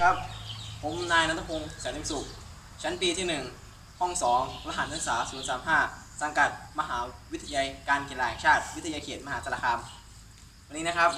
ครับ ผมนายนัทพงศ์แสนนิมสุข ชั้นปีที่ 1 ห้อง 2 รหัสนักศึกษา 035 สังกัดมหาวิทยาลัยการกีฬาแห่งชาติ วิทยาเขตมหาสารคาม วันนี้นะครับ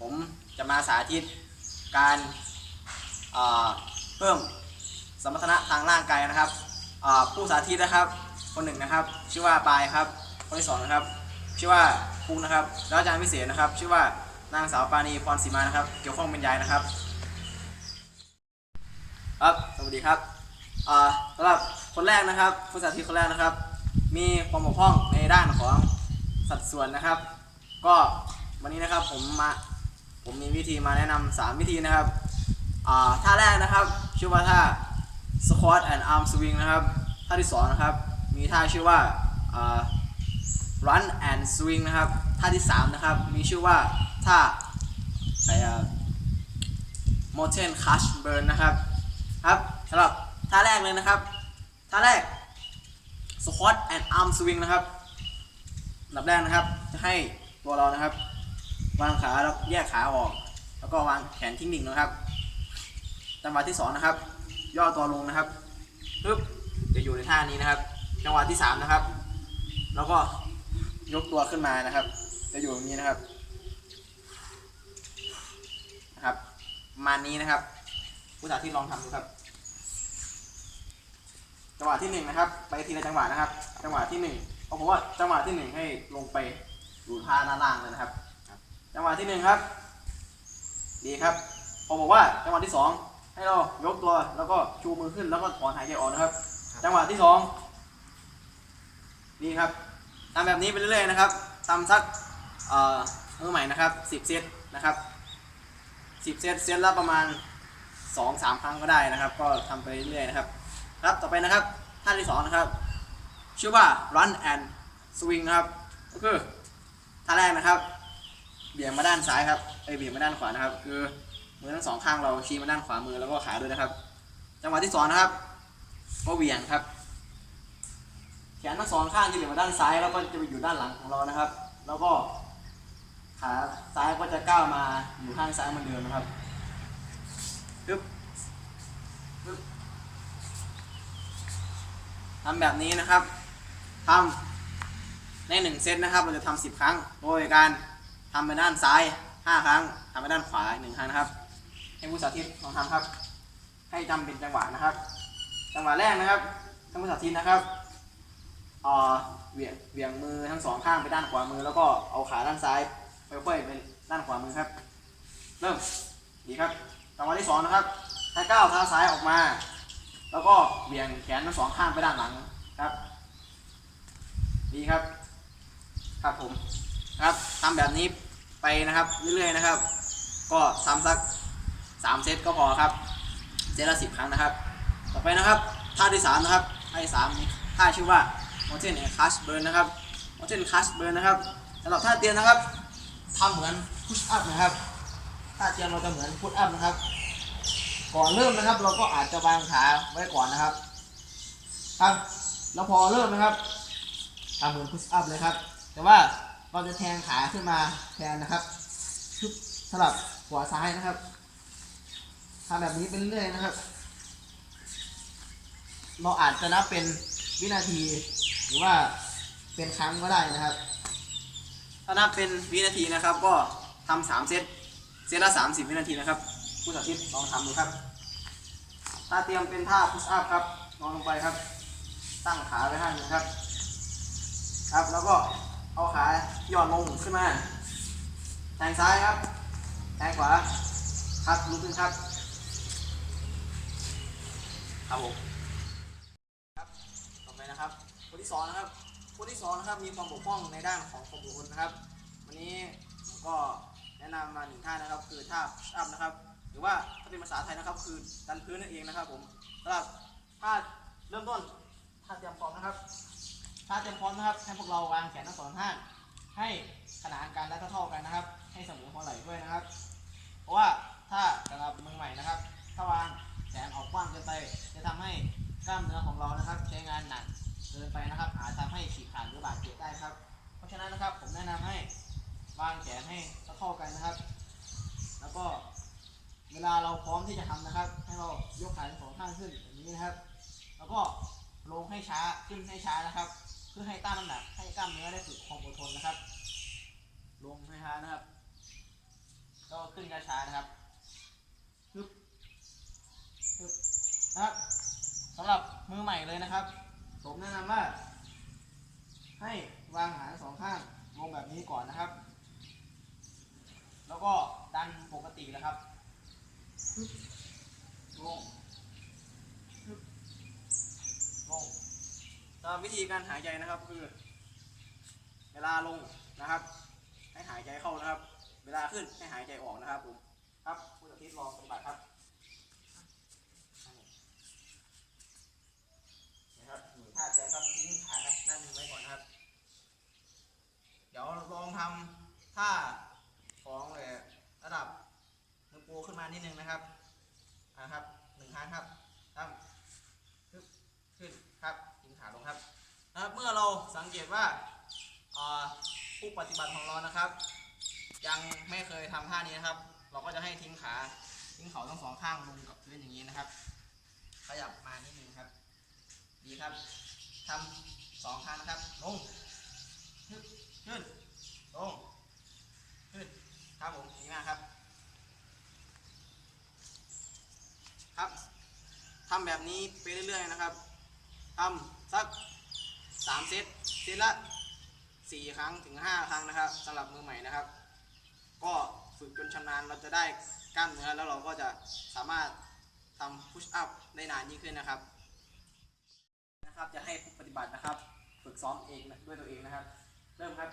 ผมจะมาสาธิตการเอ่อเพิ่มสมรรถนะทางร่างกายนะครับ ผู้สาธิตนะครับ คนหนึ่งนะครับ ชื่อว่าปายครับ คนที่สองนะครับ ชื่อว่าคุงนะครับ แล้วอาจารย์พิเศษนะครับ ชื่อว่านางสาวปานีพรศรีมานะครับ เกี่ยวข้องเป็นยายนะครับ ครับ สวัสดีครับอ่าสำหรับคนแรกนะครับผู้สาธิตคนแรกนะครับ มีความบกพร่องในด้านของสัดส่วนนะครับ ก็วันนี้นะครับผมมาผมมีวิธีมาแนะนำสามวิธีนะครับอ่าท่าแรกนะครับชื่อว่าท่า squat and arm swing นะครับ ท่าที่สองนะครับมีท่าชื่อว่าอ่า run and swing นะครับ ท่าที่สามนะครับ มีชื่อว่าท่าไอ้ mountain clutch burn นะครับ ครับสำหรับท่าแรกเลยนะครับ ท่าแรก squat and arm swing นะครับอันดับแรกนะครับ จะให้ตัวเรานะครับ วางขาแล้วแยกขาออก แล้วก็วางแขนทิ้งดิ่งนะครับจังหวะที่สองนะครับ ย่อตัวลงนะครับปึ๊บจะอยู่ในท่านี้นะครับ จังหวะที่สามนะครับ แล้วก็ยกตัวขึ้นมานะครับ จะอยู่อย่างนี้นะครับนะครับประมาณนี้นะครับ ผู้สาธิตลองทำดูครับ จังหวะที่หนึ่งนะครับ ไปทีละจังหวะนะครับ จังหวะที่หนึ่งเอาผมว่าจังหวะที่หนึ่งให้ลงไปอยู่ท่าหน้าล่างเลยนะครับ จังหวะที่หนึ่งครับ ดีครับผมบอกว่าจังหวะที่สองให้เรายกตัวแล้วก็ชูมือขึ้นแล้วก็ถอนหายใจออกนะครับ จังหวะที่สองดีครับทำแบบนี้ไปเรื่อยๆนะครับทำสักเอ่อมือใหม่นะครับสิบเซตนะครับสิบเซตเซตละประมาณ สองสามครั้งก็ได้นะครับ ก็ทำไปเรื่อยๆนะครับ ครับต่อไปนะครับท่าที่สองนะครับ ชื่อว่า run and swing ครับ ก็คือท่าแรกนะครับ เบี่ยงมาด้านซ้ายครับเอ้ยเบี่ยงมาด้านขวานะครับ คือมือทั้งสองข้างเราชี้มาด้านขวามือแล้วก็ขาด้วยนะครับ จังหวะที่สองนะครับก็เหวี่ยงครับแขนทั้งสองข้างจะเหวี่ยงมาด้านซ้ายแล้วก็จะไปอยู่ด้านหลังของเรานะครับ แล้วก็ขาซ้ายก็จะก้าวมาอยู่ข้างซ้ายเหมือนเดิมนะครับ ปึ๊บปึ๊บทำแบบนี้นะครับทำในหนึ่งเซตนะครับ เราจะทำสิบครั้ง โดยการทำไปด้านซ้ายห้าครั้งทำไปด้านขวาหนึ่งครั้งนะครับ ให้ผู้สาธิตลองทำครับ ให้จำเป็นจังหวะนะครับ จังหวะแรกนะครับท่านผู้สาธิตนะครับเอ่อเหวี่ยงเหวี่ยงมือทั้งสองข้างไปด้านขวามือ แล้วก็เอาขาด้านซ้ายค่อยๆไปด้านขวามือครับ เริ่มดีครับ จังหวะที่สองนะครับให้ก้าวเท้าซ้ายออกมา แล้วก็เหวี่ยงแขนทั้งสองข้างไปด้านหลังครับดีครับ ครับผมครับทำแบบนี้ไปนะครับเรื่อยๆนะครับ ก็ทำสักสามเซตก็พอครับเซตละสิบครั้งนะครับ ต่อไปนะครับท่าที่สามนะครับท่าที่สามท่าชื่อว่า mountain and crush burn นะครับ mountain crush burn นะครับสำหรับท่าเตียมนะครับทำเหมือน push up นะครับ ท่าเตรียมเราจะเหมือน push up นะครับ ก่อนเริ่มนะครับ เราก็อาจจะวางขาไว้ก่อนนะครับครับแล้วพอเริ่มนะครับทำเหมือน push up เลยครับ แต่ว่าเราจะแทงขาขึ้นมาแทนนะครับชุบสลับขวาซ้ายนะครับทำแบบนี้ไปเรื่อยนะครับ เราอาจจะนับเป็นวินาทีหรือว่าเป็นครั้งก็ได้นะครับ ถ้านับเป็นวินาทีนะครับ ก็ทำสามเซต เซตละสามสิบวินาทีนะครับ ผู้สาธิตลองทำดูครับถ้าเตรียมเป็นท่า push up ครับนอนลงไปครับ ตั้งขาไว้ข้างนึงครับ ครับแล้วก็เอาขาหย่อนลงขึ้นมาแทงซ้ายครับแทงขวาครับลุกขึ้นครับ ครับผมครับต่อไปนะครับ คนที่สองนะครับคนที่สองนะครับมีความบกพร่องในด้านของความอดทนนะครับ วันนี้ผมก็ นะนำมาหนึ่งท่านะครับ คือท่า push up นะครับ หรือว่าถ้าเป็นภาษาไทยนะครับ คือดันพื้นนั่นเองนะครับ ผมสำหรับท่าเริ่มต้นท่าเตรียมพร้อมนะครับท่าเตรียมพร้อมนะครับให้พวกเราวางแขนทั้งสองข้างให้ขนานกันและเท่าๆกันนะครับ ให้เสมอหัวไหล่ด้วยนะครับ เพราะว่าถ้าสำหรับมือใหม่นะครับ ถ้าวางแขนออกกว้างเกินไป จะทำให้กล้ามเนื้อของเรานะครับ ใช้งานหนักเกินไปนะครับอาจทำให้ฉีกขาดหรือบาดเจ็บได้ครับ เพราะฉะนั้นนะครับผมแนะนำให้ วางแขนให้เท่ากันนะครับ แล้วก็เวลาเราพร้อมที่จะทำนะครับ ให้เรายกขาทั้งสองข้างขึ้นอย่างนี้นะครับ แล้วก็ลงให้ช้าขึ้นให้ช้านะครับ เพื่อให้ต้านน้ำหนักให้กล้ามเนื้อได้ฝึกความอดทนนะครับ ลงให้ช้านะครับ ก็ขึ้นช้าๆนะครับฮึบฮึบนะครับสำหรับมือใหม่เลยนะครับ ผมแนะนำว่า ให้วางหางสองข้างลงแบบนี้ก่อนนะครับ แล้วก็ดันปกตินะครับฮึบลงฮึบลงตามวิธีการหายใจนะครับคือ เวลาลงนะครับ ให้หายใจเข้านะครับ เวลาขึ้นให้หายใจออกนะครับผมครับผู้สาธิตลองปฏิบัติครับนะครับอยู่ท่าเทียมครับทิ้งขาด้านหนึ่งไว้ก่อนนะครับ เดี๋ยวลองทำท่า ของเลยระดับมือโปรขึ้นมานิดนึงนะครับอ่าครับหนึ่งครั้งครับตั้มขึ้นขึ้นครับทิ้งขาลงครับนะครับ เมื่อเราสังเกตว่าผู้ปฏิบัติของเรานะครับ ยังไม่เคยทำท่านี้นะครับ เราก็จะให้ทิ้งขาทิ้งเขาทั้งสองข้างลงกับพื้นอย่างนี้นะครับ ขยับมานิดนึงครับ ดีครับทำสองครั้งนะครับลงขึ้นขึ้นลงขึ้นครับผมดีมากครับ ครับ ทำแบบนี้ไปเรื่อยๆนะครับทำสักสามเซตเซตละสี่ครั้งถึงห้าครั้งนะครับสำหรับมือใหม่นะครับ ก็ฝึกจนชำนาญเราจะได้กล้ามเนื้อแล้วเราก็จะสามารถทำพุชอัพได้นานยิ่งขึ้นนะครับนะครับ จะให้ผู้ปฏิบัตินะครับ ฝึกซ้อมเองด้วยตัวเองนะครับ เริ่มครับ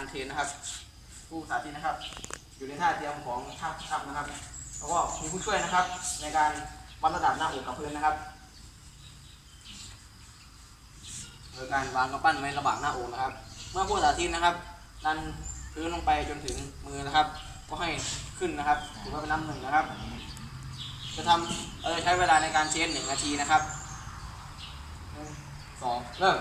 การเทรนนะครับผู้สาธิตนะครับ อยู่ในท่าเตรียมของท่าทับนะครับ แล้วก็มีผู้ช่วยนะครับ ในการวัดระดับหน้าอกกับพื้นนะครับโดยการวางกำปั้นไว้ระหว่างหน้าอกนะครับ เมื่อผู้สาธิตนะครับดันพื้นลงไปจนถึงมือนะครับ ก็ให้ขึ้นนะครับถือว่าเป็นน้ำหนึ่งนะครับ จะทำเออใช้เวลาในการเชนหนึ่งนาทีนะครับสองเริ่ม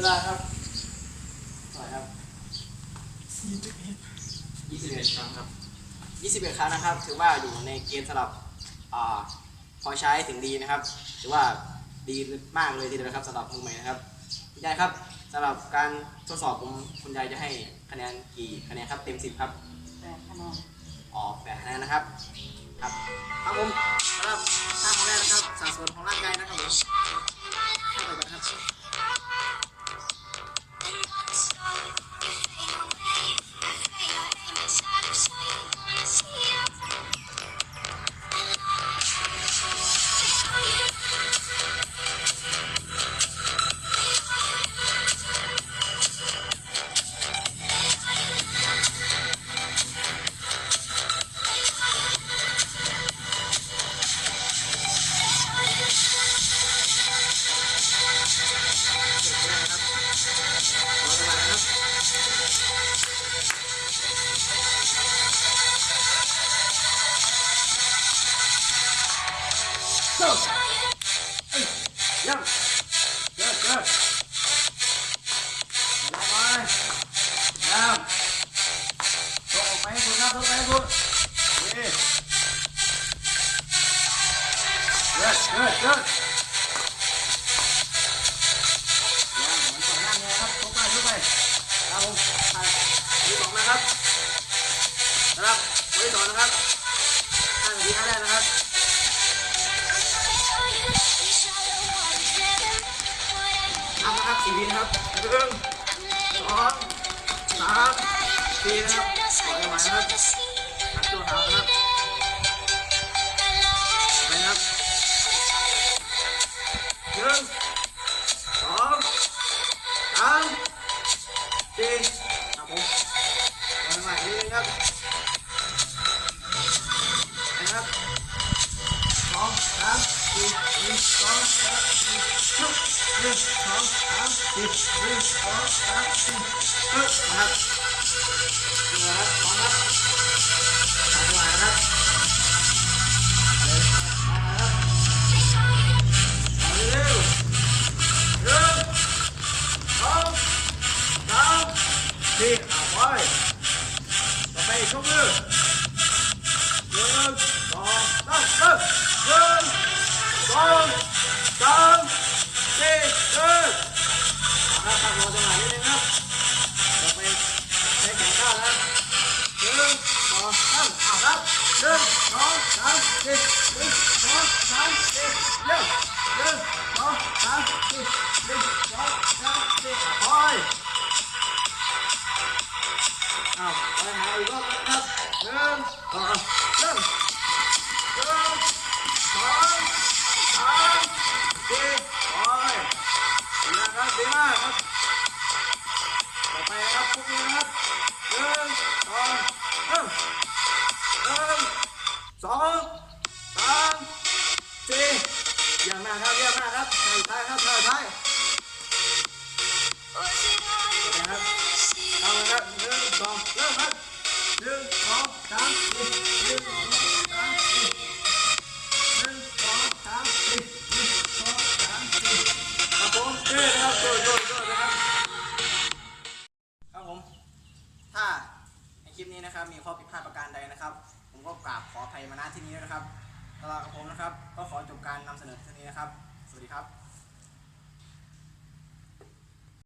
วลาครับเท่าไหร่ครับยี่สิบเอ็ดครั้งครับยี่สิบเอ็ดครั้งนะครับ ถือว่าอยู่ในเกณฑ์สำหรับอ่าพอใช้ถึงดีนะครับ ถือว่าดีมากเลยทีเดียวนะครับสำหรับมือใหม่นะครับคุณยายครับสำหรับการทดสอบผมคุณยายจะให้คะแนนกี่คะแนนครับเต็มสิบครับแปดคะแนนออกแปดคะแนนนะครับ ครับครับผมสำหรับท่าของแรกนะครับสัดส่วนของร่างกายนะครับผม สี่ครับผมลงนิดนึงครับนะครับสองสามสี่ห้าหกสองสามสี่ห้าหกนะครับดูนะครัสองหวานะ นึ่งสองสามเอาครัหนึ่งสองสามสี่ มาณที่นี้นะครับตลาดกับผมนะครับ ก็ขอจบการนำเสนอที่นี้นะครับ สวัสดีครับ